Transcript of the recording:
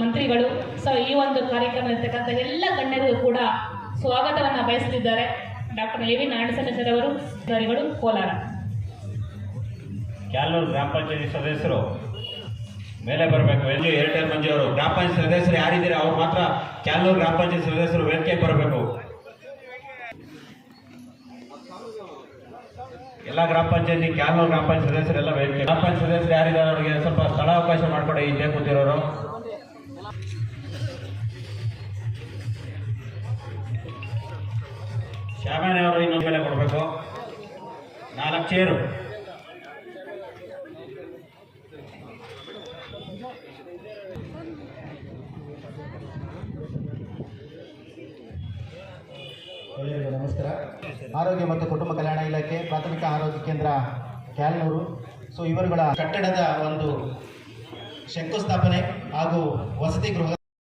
ಮಂತ್ರಿಗಳು. ಸೊ ಈ ಒಂದು ಕಾರ್ಯಕ್ರಮದಲ್ಲಿರ್ತಕ್ಕಂಥ ಎಲ್ಲ ಗಣ್ಯರು ಕೂಡ ಸ್ವಾಗತವನ್ನು ಬಯಸುತ್ತಿದ್ದಾರೆ doctor A V Narayanaswamy sir ಅವರು ಅಧಿಕಾರಿಗಳು ಕೋಲಾರ. ಕ್ಯಾಲೂರು ಗ್ರಾಮ ಪಂಚಾಯತಿ ಸದಸ್ಯರು, ಮೇಲೆ ಬರಬೇಕು. ಎಲ್ಲಿ ಏರ್ಟೆಲ್ ಮಂಜು ಅವರು, ಗ್ರಾಮ ಪಂಚಾಯತ್ ಸದಸ್ಯರು ಯಾರಿದ್ದೀರಿ? ಅವ್ರು ಮಾತ್ರ ಕ್ಯಾಲೂರು ಗ್ರಾಮ ಪಂಚಾಯತ್ ಸದಸ್ಯರು ವೇದಿಕೆ ಬರಬೇಕು. ಎಲ್ಲ ಗ್ರಾಮ ಪಂಚಾಯತಿ ಕ್ಯಾಲೂರು ಗ್ರಾಮ ಪಂಚಾಯತ್ ಸದಸ್ಯರೆಲ್ಲ ವೇದಿಕೆ. ಗ್ರಾಮ ಪಂಚಾಯತ್ ಸದಸ್ಯರು ಯಾರಿದ್ದಾರೆ? ಅವರಿಗೆ ಸ್ವಲ್ಪ ಸ್ಥಳಾವಕಾಶ ಮಾಡಿಕೊಡಿ ಹಿಂದೆ ಕೂತಿರೋರು. ಶ್ಯಾಮಣ್ಣ ಅವರು ಇನ್ನೊಂದು ಬೆಲೆ ಕೊಡಬೇಕು. ನಾಲ್ಕು ಚೇರು ನಮಸ್ಕಾರ. ಆರೋಗ್ಯ ಮತ್ತು ಕುಟುಂಬ ಕಲ್ಯಾಣ ಇಲಾಖೆ ಪ್ರಾಥಮಿಕ ಆರೋಗ್ಯ ಕೇಂದ್ರ ಕ್ಯಾಲ್ನೂರು. ಸೊ ಇವರುಗಳ ಕಟ್ಟಡದ ಒಂದು ಶಂಕುಸ್ಥಾಪನೆ ಹಾಗೂ ವಸತಿ ಗೃಹ